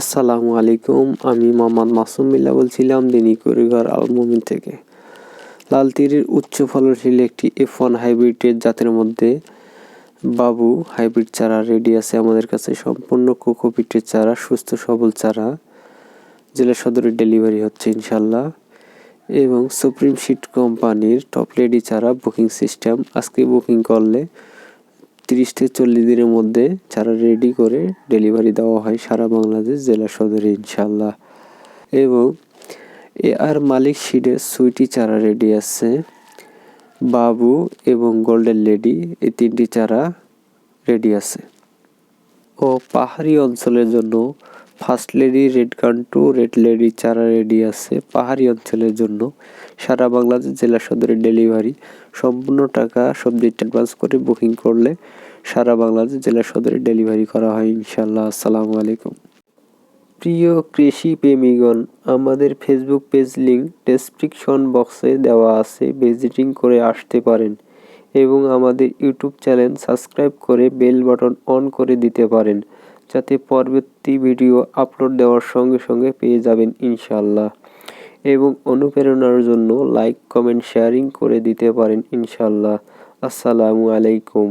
আসসালামু আলাইকুম। আমি মোহাম্মদ মাসুম বিল্লা বলছিলাম দিনী কুরিঘর আলমুমিন থেকে। লাল তীরের উচ্চ ফলনশীল একটি এফ ওয়ান হাইব্রিডের জাতের মধ্যে বাবু হাইব্রিড চারা রেডি আছে আমাদের কাছে। সম্পূর্ণ কোকোপিটের চারা, সুস্থ সবল চারা, জেলা সদরে ডেলিভারি হচ্ছে ইনশাল্লাহ। এবং সুপ্রিম শিট কোম্পানির টপ লেডি চারা বুকিং সিস্টেম আজকে বুকিং করলে তিরিশ থেকে চল্লিশ দিনের মধ্যে চারা রেডি করে ডেলিভারি দেওয়া হয় সারা বাংলাদেশ জেলা সদরে ইনশাল্লাহ এবং এ আর মালিক শিডের সুইটি চারা রেডি আছে। বাবু এবং গোল্ডেন লেডি এই তিনটি চারা রেডি আছে। ও পাহাড়ি অঞ্চলের জন্য first lady, red gun two, red lady, চারা রেডি আছে। পাহাড়ি অঞ্চলের জন্য সারা বাংলাদেশ জেলা সদরে ডেলিভারি। সম্পূর্ণ টাকা সবজি অ্যাডভান্স করে বুকিং করলে সারা বাংলাদেশ জেলা সদরে ডেলিভারি করা হয় ইনশাল্লাহ আসসালামু আলাইকুম। প্রিয় কৃষি প্রেমীগণ, আমাদের ফেসবুক পেজ লিঙ্ক ডেসক্রিপশন বক্সে দেওয়া আছে। ভিজিটিং করে আসতে পারেন এবং আমাদের ইউটিউব চ্যানেল সাবস্ক্রাইব করে বেল বাটন অন করে দিতে পারেন। যাতে পরবর্তী ভিডিও আপলোড দেওয়ার সঙ্গে সঙ্গে পেয়ে যাবেন ইনশাল্লাহ এবং অনুপ্রেরণার জন্য লাইক কমেন্ট শেয়ারিং করে দিতে পারেন ইনশাল্লাহ আসসালামু আলাইকুম।